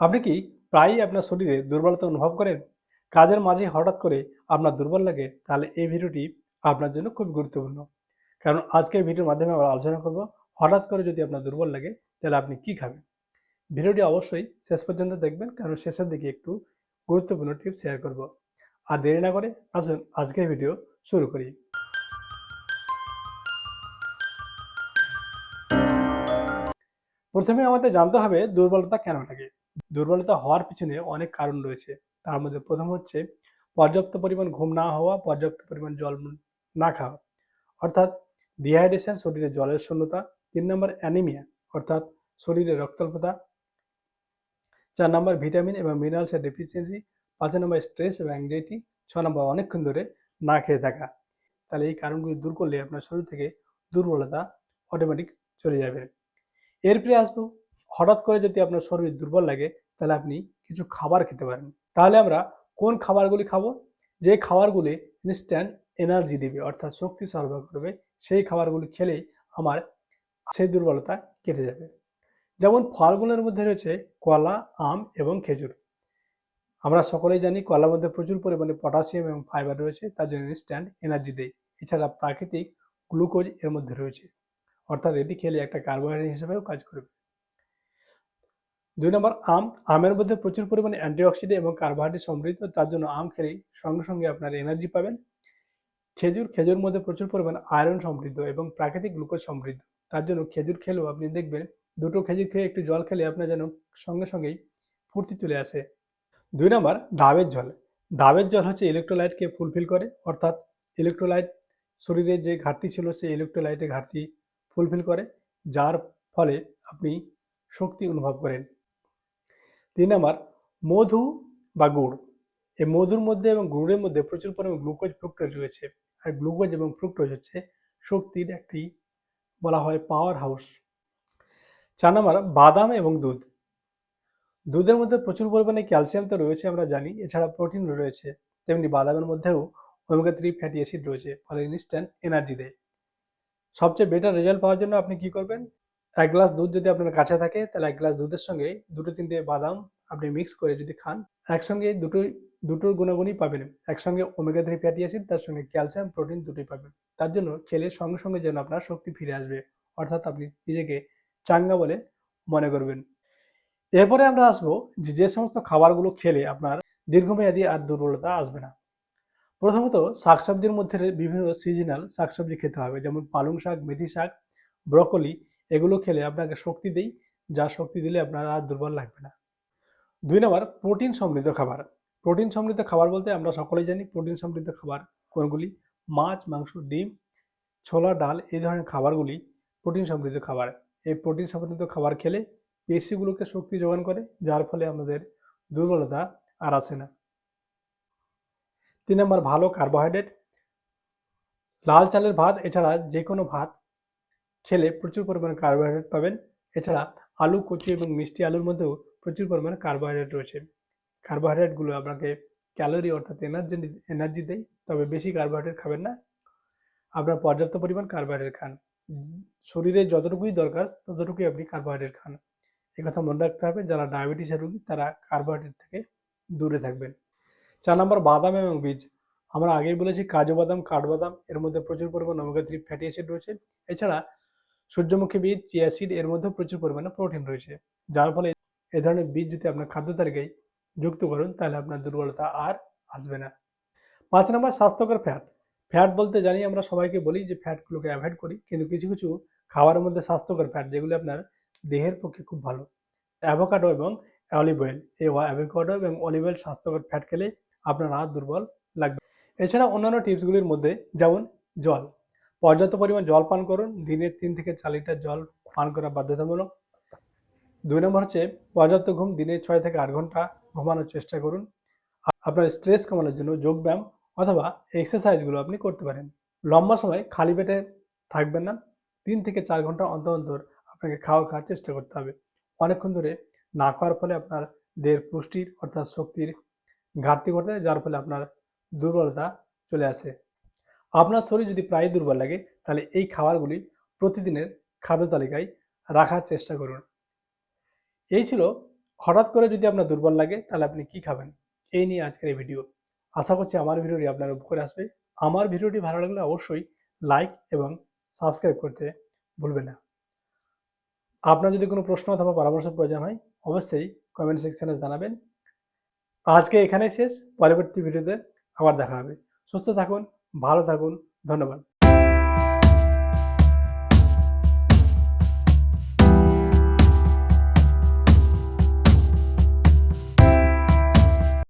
আপনি কি প্রায়ই আপনার শরীরে দুর্বলতা অনুভব করেন? কাজের মাঝে হঠাৎ করে আপনার দুর্বল লাগে, তাহলে এই ভিডিওটি আপনার জন্য খুব গুরুত্বপূর্ণ। কারণ আজকের ভিডিওর মাধ্যমে আমরা আলোচনা করব, হঠাৎ করে যদি আপনার দুর্বল লাগে, তাহলে আপনি কি খাবেন? ভিডিওটি অবশ্যই শেষ পর্যন্ত দেখবেন, কারণ শেষের দিকে একটু গুরুত্বপূর্ণ টিপস শেয়ার করব। আর দেরি না করে আসুন আজকের ভিডিও শুরু করি। প্রথমে আমাদের জানতে হবে দুর্বলতা কেন লাগে দুর্বলতা হওয়ার পিছনে অনেক কারণ রয়েছে। তার মধ্যে প্রথম হচ্ছে পর্যাপ্ত পরিমাণ ঘুম না হওয়া, পর্যাপ্ত পরিমাণ জল না খাওয়া। অর্থাৎ ডিহাইড্রেশন শরীরে জলের শূন্যতা। তিন নম্বর অ্যানিমিয়া অর্থাৎ শরীরে রক্তাল্পতা। চার নম্বর ভিটামিন এবং মিনারেলসের ডেফিসিয়েন্সি পাঁচ নম্বর স্ট্রেস এবং অ্যাংজাইটি ছ নম্বর অনেকক্ষণ ধরে না খেয়ে থাকা। তাহলে এই কারণগুলি দূর করলে আপনার শরীর থেকে দুর্বলতা অটোমেটিক চলে যাবে। এরপরে আসব, হঠাৎ করে যদি আপনার শরীর দুর্বল লাগে তাহলে আপনি কিছু খাবার খেতে পারেন। তাহলে আমরা কোন খাবারগুলি খাব? যে খাবারগুলি ইনস্ট্যান্ট এনার্জি দেবে, অর্থাৎ শক্তি সরবরাহ করবে, সেই খাবারগুলি খেলে আমার সেই দুর্বলতা কেটে যাবে। যেমন ফলগুলোর মধ্যে রয়েছে কলা, আম এবং খেজুর। আমরা সকলেই জানি কলার মধ্যে প্রচুর পরিমাণে পটাশিয়াম এবং ফাইবার রয়েছে, তার জন্য ইনস্ট্যান্ট এনার্জি দেয় এছাড়া প্রাকৃতিক গ্লুকোজ এর মধ্যে রয়েছে। অর্থাৎ এটি খেলে একটা কার্বোহাইড্রেট হিসেবেও কাজ করবে। দুই নম্বর, আম, আমের মধ্যে প্রচুর পরিমাণে অ্যান্টিঅক্সিডেন্ট এবং কার্বোহাইড্রেট সমৃদ্ধ, তার জন্য আম খেলেই সঙ্গে সঙ্গে আপনার এনার্জি পাবেন। খেজুর খেজুর মধ্যে প্রচুর পরিমাণে আয়রন সমৃদ্ধ এবং প্রাকৃতিক গ্লুকোজ সমৃদ্ধ। তার জন্য খেজুর খেলেও আপনি দেখবেন দুটো খেজুর খেয়ে একটু জল খেলে আপনার যেন সঙ্গে সঙ্গেই ফুর্তি চলে আসে। দুই নম্বর, ডাবের জল। ডাবের জল হচ্ছে ইলেকট্রোলাইটকে ফুলফিল করে, অর্থাৎ ইলেকট্রোলাইট শরীরে যে ঘাটতি ছিল, সেই ইলেকট্রোলাইটের ঘাটতি ফুলফিল করে, যার ফলে আপনি শক্তি অনুভব করেন। তিন নম্বর, মধু বা গুড়। এই মধুর মধ্যে এবং গুড়ের মধ্যে প্রচুর পরিমাণে গ্লুকোজ ফ্রুক্টোজ রয়েছে। আর গ্লুকোজ এবং ফ্রুক্টোজ হচ্ছে শক্তির একটি বলা হয় পাওয়ার হাউস চার নম্বর, বাদাম এবং দুধ। দুধের মধ্যে প্রচুর পরিমাণে ক্যালসিয়াম তো রয়েছে আমরা জানি, এছাড়া প্রোটিন রয়েছে। তেমনি বাদামের মধ্যেও ওমেগা থ্রি ফ্যাটি অ্যাসিড রয়েছে, ফলে ইনস্ট্যান্ট এনার্জি দেয়। সবচেয়ে বেটার রেজাল্ট পাওয়ার জন্য আপনি কি করবেন? এক গ্লাস দুধ যদি আপনার কাছে থাকে, তাহলে এক গ্লাস দুধের সঙ্গে দুটো তিনটে বাদাম আপনি মিক্স করে যদি খান, একসঙ্গে দুটোই দুটোর গুণাগুণই পাবেন। একসঙ্গে ওমেগা থ্রি ফ্যাটি অ্যাসিড তার সঙ্গে ক্যালসিয়াম প্রোটিন দুটোই পাবেন। তার জন্য খেলে সঙ্গে সঙ্গে যেন আপনার শক্তি ফিরে আসবে। অর্থাৎ আপনি নিজেকে চাঙ্গা বলে মনে করবেন। এরপরে আমরা আসব যে যে সমস্ত খাবারগুলো খেলে আপনার দীর্ঘমেয়াদী আর দুর্বলতা আসবে না। প্রথমত, শাকসবজির মধ্যে বিভিন্ন সিজনাল শাকসবজি খেতে হবে। যেমন পালং শাক, মেথি শাক, ব্রকলি এগুলো খেলে আপনাকে শক্তি দেই, যা শক্তি দিলে আপনার আর দুর্বল লাগবে না। দুই নম্বর, প্রোটিন সমৃদ্ধ খাবার। প্রোটিন সমৃদ্ধ খাবার বলতে আমরা সকলেই জানি, প্রোটিন সমৃদ্ধ খাবার কোনগুলি? মাছ, মাংস, ডিম, ছোলা, ডাল, এই ধরনের খাবারগুলি প্রোটিন সমৃদ্ধ খাবার। এই প্রোটিন সমৃদ্ধ খাবার খেলে পেশিগুলোকে শক্তি যোগান করে, যার ফলে আমাদের দুর্বলতা আর আসে না। তিন নম্বর, ভালো কার্বোহাইড্রেট। লাল চালের ভাত, এছাড়া যে কোনো ভাত খেলে প্রচুর পরিমাণে কার্বোহাইড্রেট পাবেন। এছাড়া আলু, কচু এবং মিষ্টি আলুর মধ্যেও প্রচুর পরিমাণে কার্বোহাইড্রেট রয়েছে। কার্বোহাইড্রেটগুলো আপনাকে ক্যালোরি অর্থাৎ এনার্জি এনার্জি দেয়, তবে বেশি কার্বোহাইড্রেট খাবেন না। আপনার পর্যাপ্ত পরিমাণ কার্বোহাইড্রেট খান। শরীরে যতটুকুই দরকার, ততটুকুই আপনি কার্বোহাইড্রেট খান। কথা মনে রাখতে হবে, যারা ডায়াবেটিসের রোগী, তারা কার্বোহাইড্রেট থেকে দূরে থাকবেন। চার নম্বর, বাদাম এবং বীজ। আমরা আগেই বলেছি কাজু বাদাম, কাঠবাদাম, এর মধ্যে প্রচুর পরিমাণ ওমেগা থ্রি ফ্যাটি অ্যাসিড রয়েছে। এছাড়া সূর্যমুখী বীজ চিয়া সিড এর মধ্যে প্রচুর পরিমাণে প্রোটিন রয়েছে। যার ফলে এ ধরনের বীজ যদি আপনার খাদ্য তালিকায় যুক্ত করুন, তাহলে আপনার দুর্বলতা আর আসবে না। পাঁচ নম্বর, স্বাস্থ্যকর ফ্যাট ফ্যাট বলতে জানি আমরা সবাইকে বলি যে ফ্যাটগুলোকে অ্যাভয়েড করি, কিন্তু কিছু কিছু খাবারের মধ্যে স্বাস্থ্যকর ফ্যাট যেগুলো আপনার দেহের পক্ষে খুব ভালো। অ্যাভোকাডো এবং অলিভ অয়েল এই অ্যাভোকাডো এবং অলিভ অয়েল স্বাস্থ্যকর ফ্যাট খেলে আপনার আর দুর্বল লাগবে এছাড়া অন্যান্য টিপসগুলির মধ্যে, যেমন জল। পর্যাপ্ত পরিমাণ জল পান করুন। দিনে তিন থেকে চার লিটার জল পান করা বাধ্যতামূলক। দুই নম্বর হচ্ছে পর্যাপ্ত ঘুম দিনে ছয় থেকে আট ঘণ্টা ঘুমানোর চেষ্টা করুন। আপনার স্ট্রেস কমানোর জন্য যোগব্যায়াম অথবা এক্সারসাইজগুলো আপনি করতে পারেন। লম্বা সময় খালি পেটে থাকবেন না। তিন থেকে চার ঘণ্টা অন্তর অন্তর আপনাকে খাওয়া খাওয়ার চেষ্টা করতে হবে। অনেকক্ষণ ধরে না খাওয়ার ফলে আপনার দেহের পুষ্টির অর্থাৎ শক্তির ঘাটতি ঘটে যার ফলে আপনার দুর্বলতা চলে আসে। আপনার শরীর যদি প্রায় দুর্বল লাগে, তাহলে এই খাবারগুলি প্রতিদিনের খাদ্য তালিকায় রাখার চেষ্টা করুন। এই ছিল, হঠাৎ করে যদি আপনার দুর্বল লাগে, তাহলে আপনি কি খাবেন? এই নিয়ে আজকের এই ভিডিও। আশা করছি আমার ভিডিওটি আপনার উপকারে আসবে। আমার ভিডিওটি ভালো লাগলে অবশ্যই লাইক এবং সাবস্ক্রাইব করতে ভুলবেন না। আপনার যদি কোনো প্রশ্ন অথবা পরামর্শের প্রয়োজন হয়, অবশ্যই কমেন্ট সেকশনে জানাবেন। আজকে এখানেই শেষ। পরবর্তী ভিডিওতে আবার দেখা হবে। সুস্থ থাকুন ভালো থাকুন ধন্যবাদ।